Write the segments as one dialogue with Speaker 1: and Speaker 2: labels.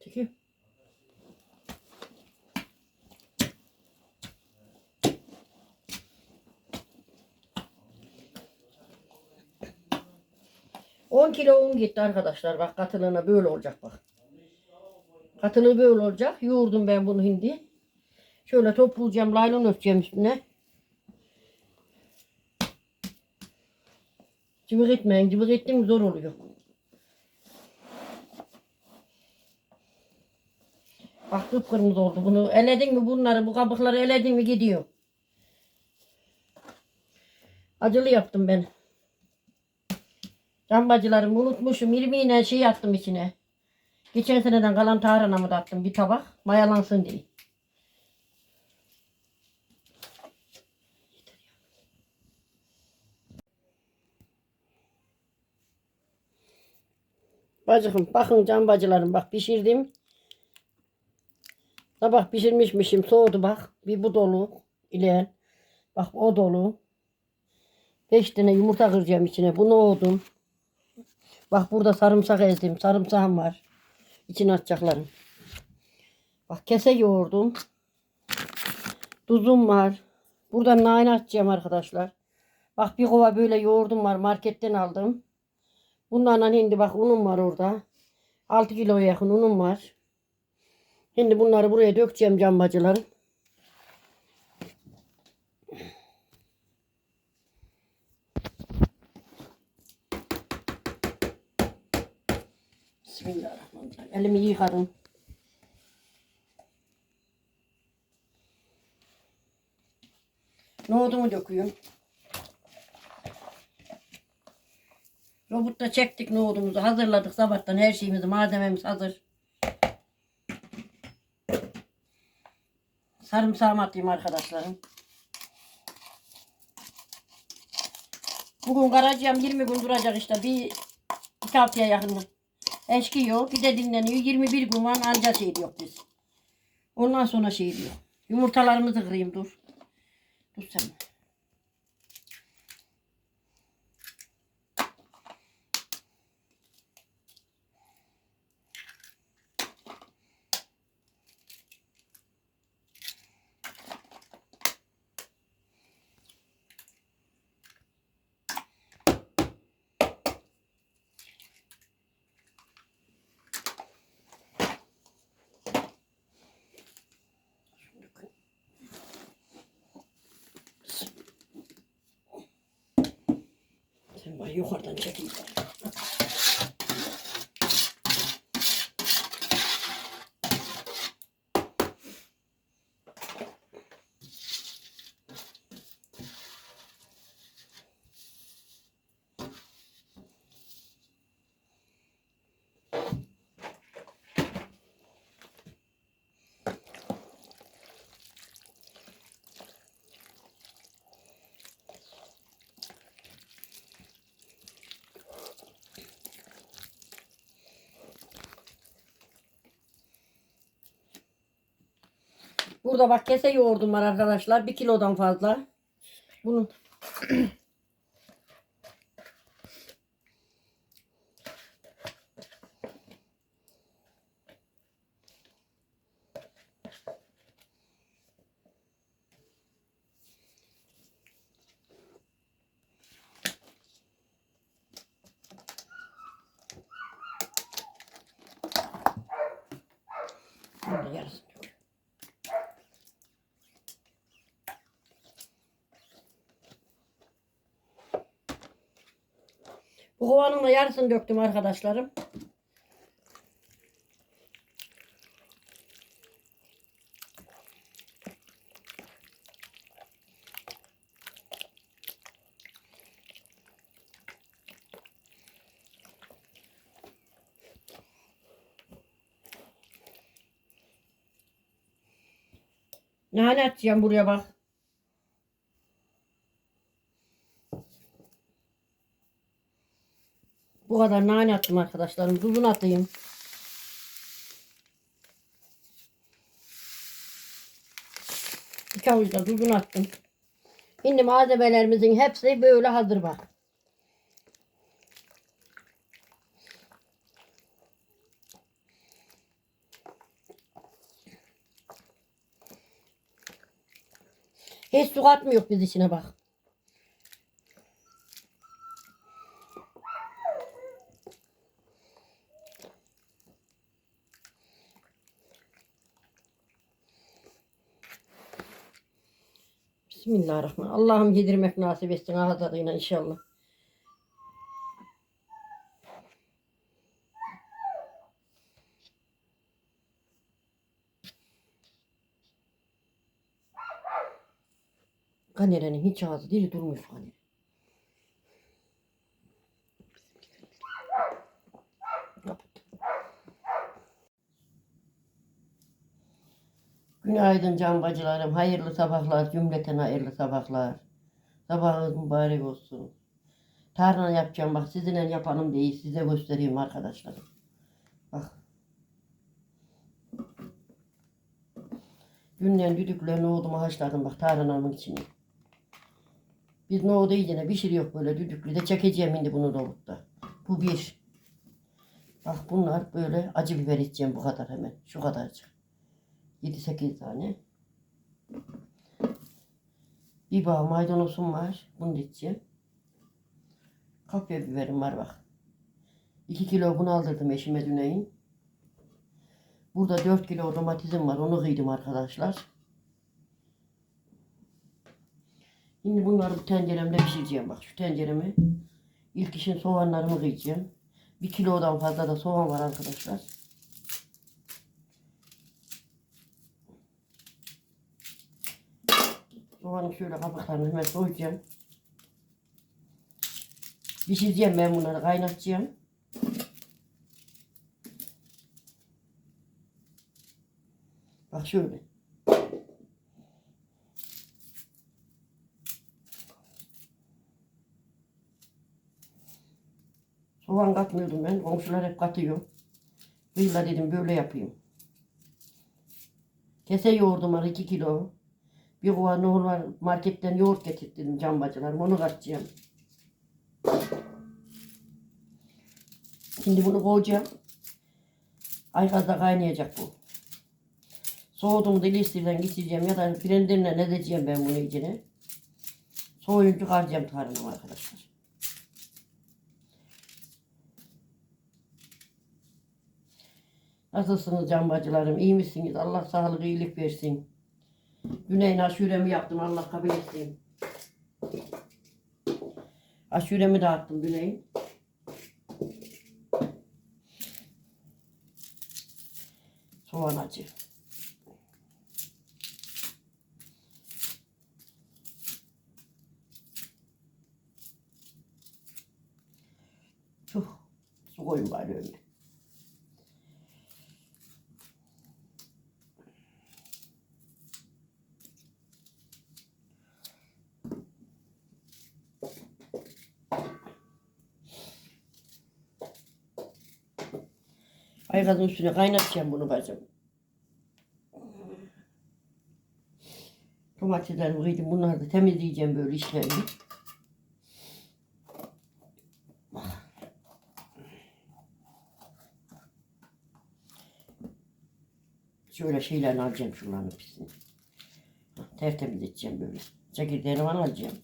Speaker 1: Çekiyor. On kilo un gitti arkadaşlar. Bak katılığına böyle olacak bak. Katılığı böyle olacak. Yoğurdum ben bunu hindi. Şöyle toplayacağım. Laylon örteceğim üstüne. Cıvık etmeyin. Cıvık ettim mi zor oluyor. Bak kıpkırmızı oldu. Bunu eledin mi bunları, bu kabukları eledin mi gidiyor. Acılı yaptım ben. Cambacılarımı unutmuşum. İrmiğine şey attım içine. Geçen seneden kalan tarhanamı da attım bir tabak. Mayalansın diye. Bacıkım bakın can bacılarım bak pişirdim. Sabah pişirmişmişim soğudu bak. Bir bu dolu ile bak o dolu. Beş tane yumurta kıracağım içine. Bunu oğdum. Bak burada sarımsak ezdim. Sarımsağım var. İçine atacaklarım. Bak kese yoğurdum. Tuzum var. Burada nane atacağım arkadaşlar. Bak bir kova böyle yoğurdum var. Marketten aldım. Bunlarla şimdi bak unum var orada. 6 kiloya yakın unum var. Şimdi bunları buraya dökeceğim cambacılarım. Bismillahirrahmanirrahim. Elimi yıkadım. Nohudumu döküyorum. Robotla çektik nohudumuzu. Hazırladık sabahtan her şeyimizi. Malzememiz hazır. Sarımsağımı atayım arkadaşlarım. Bugün karacığım 20 gün duracak işte. Bir iki haftaya yakın eşkiyor. Bir de dinleniyor. 21 gün var anca şey diyor biz. Ondan sonra şey diyor. Yumurtalarımızı kırayım dur. Dur sen. Bana yukarıdan çekeyim. Burada bak kese yoğurdum var arkadaşlar. Bir kilodan fazla. Bunu Bunu da yarısını dök. Bu kovanın da yarısını döktüm arkadaşlarım. Nane atacağım buraya bak. kadar nane attım arkadaşlarım. Tuzunu atayım. İki avuç da tuzunu attım. Şimdi malzemelerimizin hepsi böyle hazır bak. Hiç su atmıyor biz içine bak. Bismillahirrahmanirrahim. Allah'ım yedirmek nasip etsin ağız tadıyla inşallah. Kanerenin hiç ağzı dili durmuyor kanere. Günaydın can bacılarım. Hayırlı sabahlar. Cümleten hayırlı sabahlar. Sabahınız mübarek olsun. Tarhana yapacağım bak sizinle yapalım değil. Size göstereyim arkadaşlarım. Bak. Dünden düdükle nohudumu haşladım bak tarhanamın içine. Biz nohudu iyicene pişiriyor böyle düdüklü de çekeceğim şimdi bunu dolupta. Bu bir. Bak bunlar böyle acı biber içeceğim bu kadar hemen. Şu kadarcık. 7-8 tane. Bir bağ maydanozum var. Bunu da içeceğim. Kapya biberim var bak. 2 kilo bunu aldırdım eşime düneyin. Burada 4 kilo domatesim var. Onu kıydım arkadaşlar. Şimdi bunları bu tenceremde pişireceğim. Bak şu tenceremi. İlk işin soğanlarımı kıyacağım. Bir kilodan fazla da soğan var arkadaşlar. Soğanı şöyle kabuklarını hemen soyacağım. Pişireceğim ben bunları kaynatacağım. Bak şöyle. Soğan katmıyordum ben. Komşular hep katıyor. Villa dedim böyle yapayım. Kese yoğurdum var 2 kilo. Bir kova normal marketten yoğurt getirdim can bacılarım. Onu katacağım. Şimdi bunu koyacağım. Aygazda kaynayacak bu. Soğuduğunda ilistirden geçireceğim ya da blenderle ne edeceğim ben bunu içine. Soğuyunca çıkaracağım tarımı arkadaşlar. Nasılsınız can bacılarım? İyi misiniz? Allah sağlık, iyilik versin. Güneyin aşuremi yaptım. Allah kabul etsin. Aşuremi dağıttım Güneyin. Soğan acı. Tuh. Su koyun bari öyle. Aygazın üstüne kaynatacağım bunu bacım. Domateslerimi kıydım. Bunları da temizleyeceğim böyle işlerini. Şöyle şeylerini alacağım şunların pisini. Tertemiz edeceğim böyle. Çekirdeğini bana alacağım.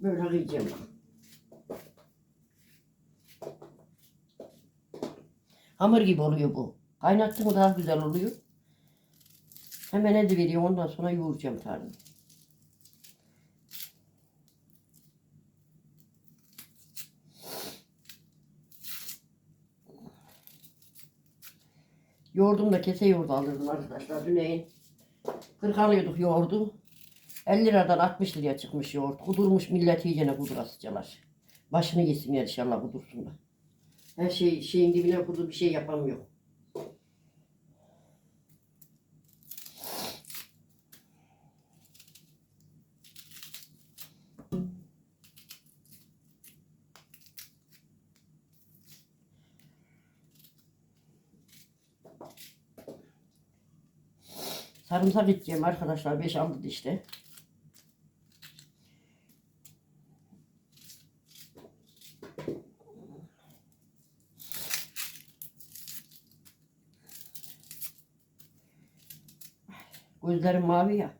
Speaker 1: Böyle kıyacağım. Hamur gibi oluyor bu. Kaynattın mı daha güzel oluyor. Hemen edi veriyor ondan sonra yoğuracağım tarım. Yoğurdum da kese yoğurdu alırdım arkadaşlar. Düneyin 40 alıyorduk yoğurdu. 50 liradan 60 liraya çıkmış yoğurt. Kudurmuş millet iyicene kudurasıcalar. Başını yesinler inşallah kudursunlar. Her şey şeyin dibine kudu bir şey yapamıyor. Sarımsak içeceğim arkadaşlar. 5 aldı işte. Gözlerim mavi ya.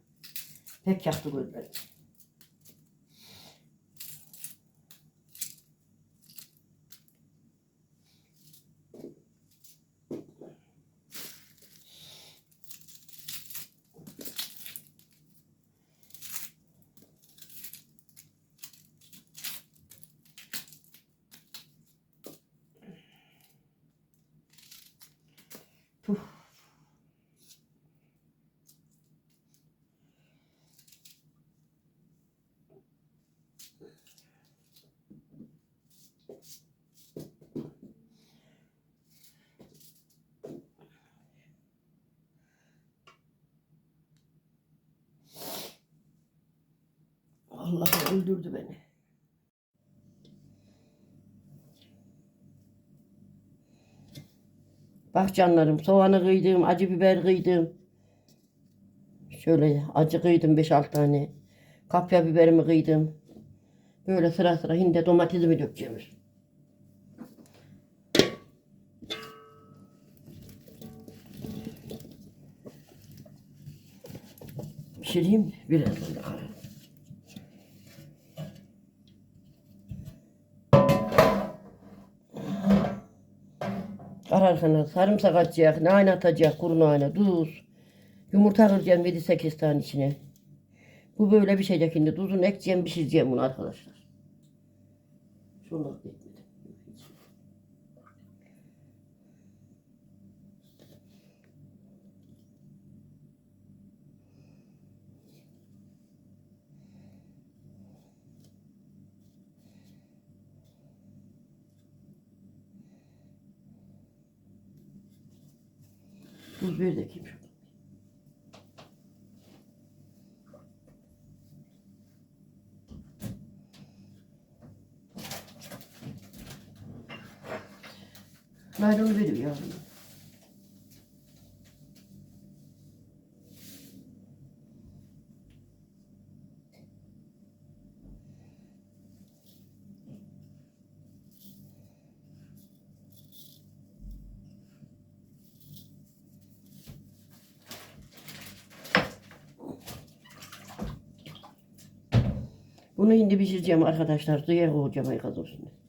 Speaker 1: Pek yaktı gözlerim. Puh. Allah öldürdü beni. Bak canlarım soğanı kıydım, acı biber kıydım. Şöyle acı kıydım 5-6 tane. Kapya biberimi kıydım. Böyle sıra sıra hindi domatesimi dökeceğim. Pişireyim birazdan da Kararken sarımsak atacak, nane atacak, kuru nane, tuz. Yumurta kıracağım 7-8 tane içine. Bu böyle bir şeycek şimdi. Tuzunu ekeceğim, pişireceğim bunu arkadaşlar. Şunu Tuz bir de kim? Naylonu veriyor yavrum. Bunu şimdi pişireceğim arkadaşlar. Suya koyacağım ay olsun.